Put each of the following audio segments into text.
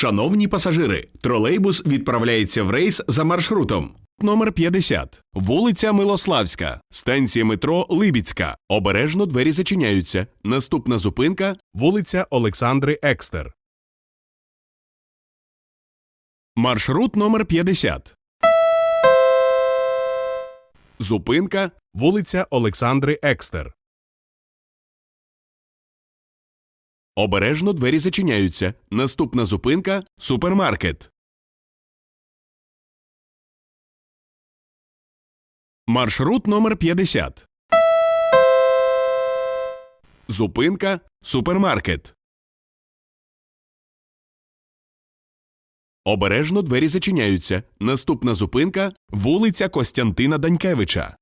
Шановні пасажири, тролейбус відправляється в рейс за маршрутом. Номер 50. Вулиця Милославська. Станція метро Либіцька. Обережно двері зачиняються. Наступна зупинка вулиця Олександри Екстер. Маршрут номер 50. Зупинка вулиця Олександри Екстер. Обережно двері зачиняються. Наступна зупинка супермаркет. Маршрут номер 50. Зупинка супермаркет. Обережно двері зачиняються. Наступна зупинка вулиця Костянтина Данькевича.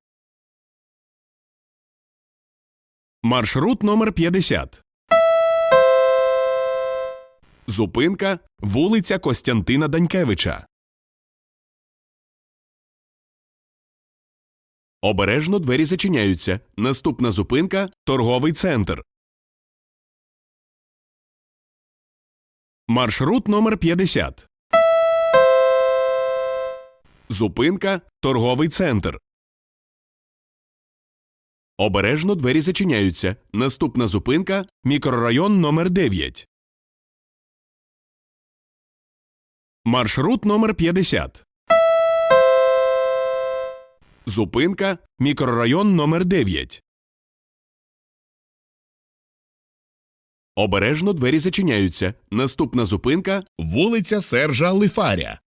Маршрут номер 50. Зупинка вулиця Костянтина Данькевича. Обережно двері зачиняються. Наступна зупинка торговий центр. Маршрут номер 50. Зупинка торговий центр. Обережно двері зачиняються. Наступна зупинка мікрорайон номер 9. Маршрут номер 50. Зупинка мікрорайон номер 9. Обережно двері зачиняються. Наступна зупинка вулиця Сержа Лифаря.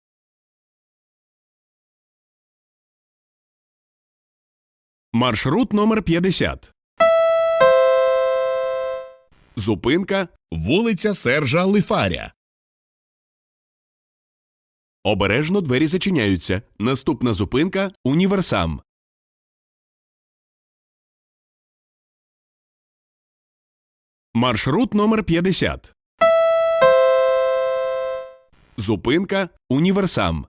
Маршрут номер 50. Зупинка вулиця Сержа Лифаря. Обережно двері зачиняються. Наступна зупинка універсам. Маршрут номер 50. Зупинка універсам.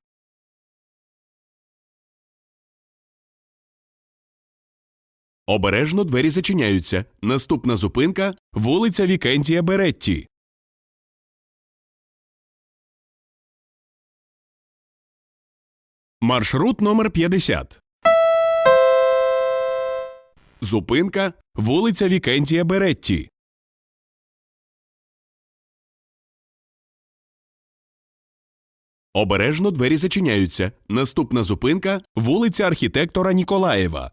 Обережно двері зачиняються. Наступна зупинка вулиця Вікентія Беретті. Маршрут номер 50. Зупинка вулиця Вікентія Беретті. Обережно двері зачиняються. Наступна зупинка вулиця архітектора Ніколаєва.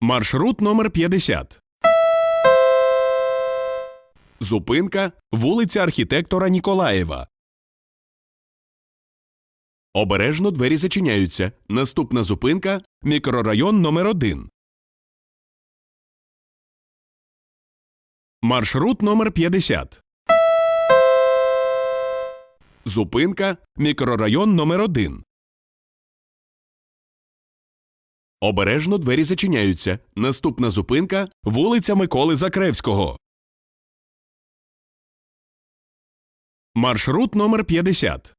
Маршрут номер 50. Зупинка вулиця архітектора Ніколаєва. Обережно двері зачиняються. Наступна зупинка мікрорайон номер 1. Маршрут номер 50. Зупинка мікрорайон номер 1. Обережно двері зачиняються. Наступна зупинка вулиця Миколи Закревського. Маршрут номер 50.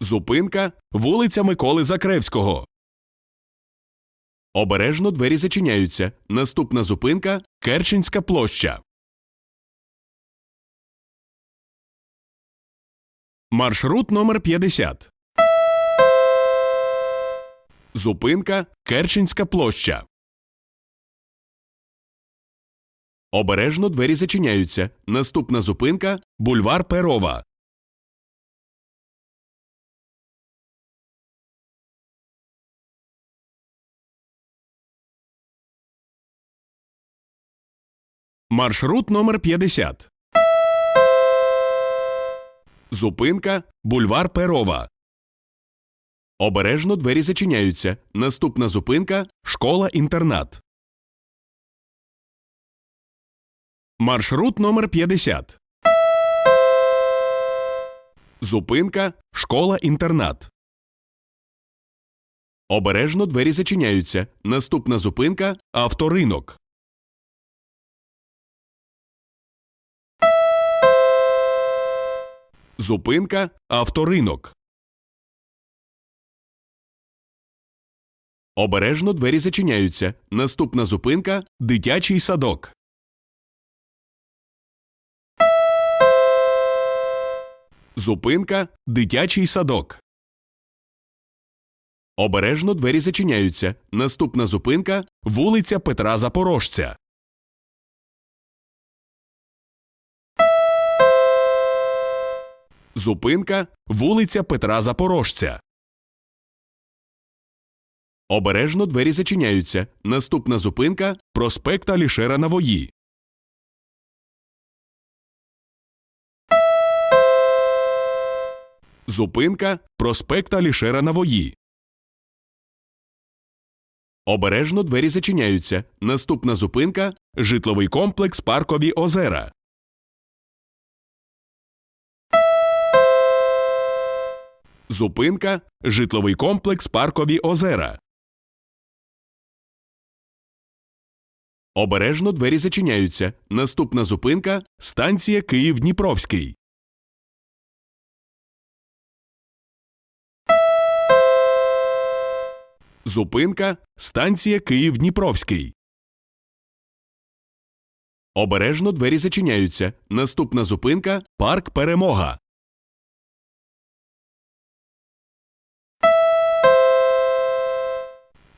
Зупинка вулиця Миколи Закревського. Обережно двері зачиняються. Наступна зупинка Керченська площа. Маршрут номер 50. Зупинка Керченська площа. Обережно двері зачиняються. Наступна зупинка Бульвар Перова. Маршрут номер 50. Зупинка Бульвар Перова. Обережно двері зачиняються. Наступна зупинка Школа-інтернат. Маршрут номер 50. Зупинка Школа-інтернат. Обережно двері зачиняються. Наступна зупинка Авторинок. Зупинка авторинок. Обережно двері зачиняються. Наступна зупинка дитячий садок. Зупинка дитячий садок. Обережно двері зачиняються. Наступна зупинка вулиця Петра Запорожця. Зупинка вулиця Петра Запорожця. Обережно двері зачиняються. Наступна зупинка проспект Алішера Навої. Зупинка проспект Алішера Навої. Обережно двері зачиняються. Наступна зупинка житловий комплекс Паркові озера. Зупинка житловий комплекс Паркові озера. Обережно двері зачиняються. Наступна зупинка станція Київ Дніпровський. Зупинка станція Київ Дніпровський. Обережно двері зачиняються. Наступна зупинка Парк Перемога.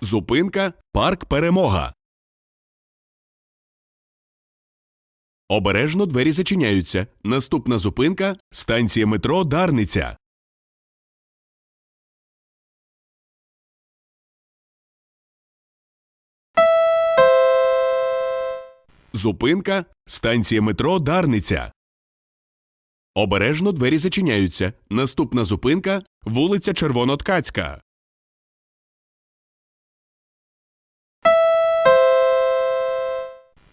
Зупинка Парк Перемога. Обережно двері зачиняються. Наступна зупинка станція метро Дарниця. Зупинка станція метро Дарниця. Обережно двері зачиняються. Наступна зупинка вулиця Червоноткацька.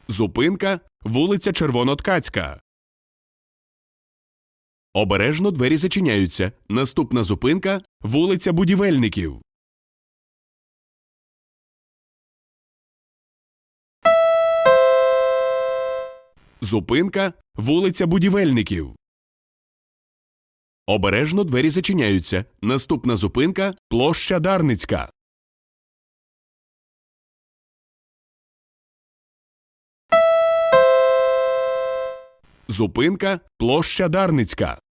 Зупинка вулиця Червоноткацька. Обережно двері зачиняються. Наступна зупинка вулиця Будівельників. Зупинка вулиця Будівельників. Обережно двері зачиняються. Наступна зупинка площа Дарницька. Зупинка площа Дарницька.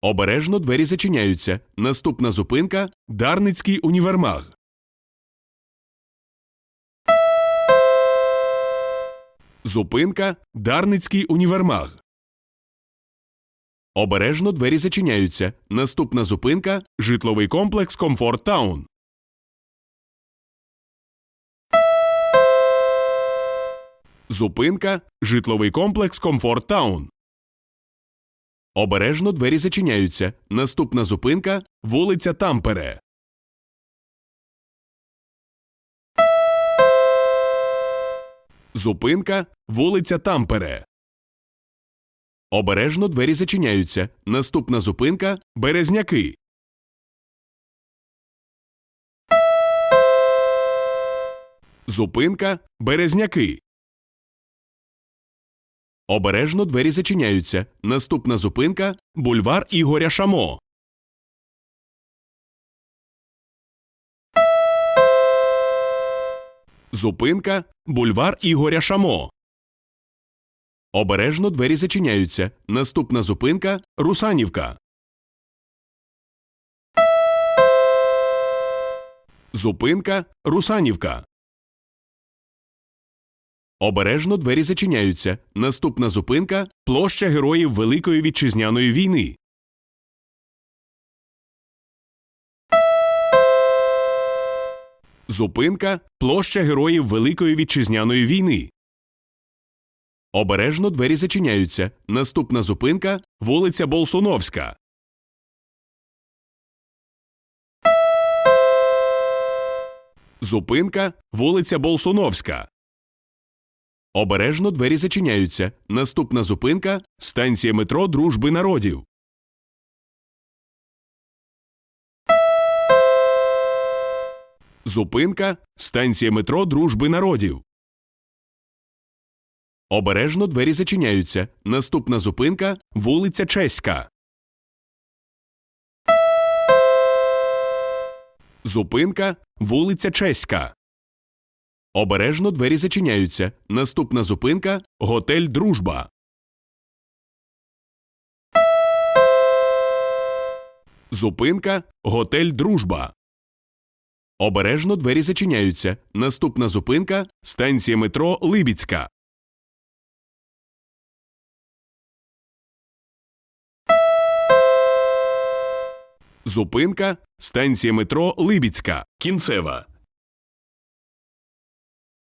Обережно двері зачиняються. Наступна зупинка Дарницький універмаг. Зупинка Дарницький універмаг. Обережно двері зачиняються. Наступна зупинка житловий комплекс Комфорт Таун. Зупинка житловий комплекс Комфорт Таун. Обережно двері зачиняються. Наступна зупинка вулиця Тампере. Зупинка вулиця Тампере. Обережно двері зачиняються. Наступна зупинка Березняки. Зупинка Березняки. Обережно двері зачиняються. Наступна зупинка Бульвар Ігоря Шамо. Зупинка Бульвар Ігоря Шамо. Обережно двері зачиняються. Наступна зупинка Русанівка. Зупинка Русанівка. Обережно двері зачиняються. Наступна зупинка площа Героїв Великої Вітчизняної війни. Зупинка площа Героїв Великої Вітчизняної війни. Обережно двері зачиняються. Наступна зупинка вулиця Болсуновська. Зупинка вулиця Болсуновська. Обережно двері зачиняються. Наступна зупинка станція метро Дружби народів. Зупинка станція метро Дружби народів. Обережно двері зачиняються. Наступна зупинка вулиця Чеська. Зупинка вулиця Чеська. Обережно двері зачиняються. Наступна зупинка готель Дружба. Зупинка готель Дружба. Обережно двері зачиняються. Наступна зупинка станція метро Либіцька. Зупинка станція метро Либіцька. Кінцева.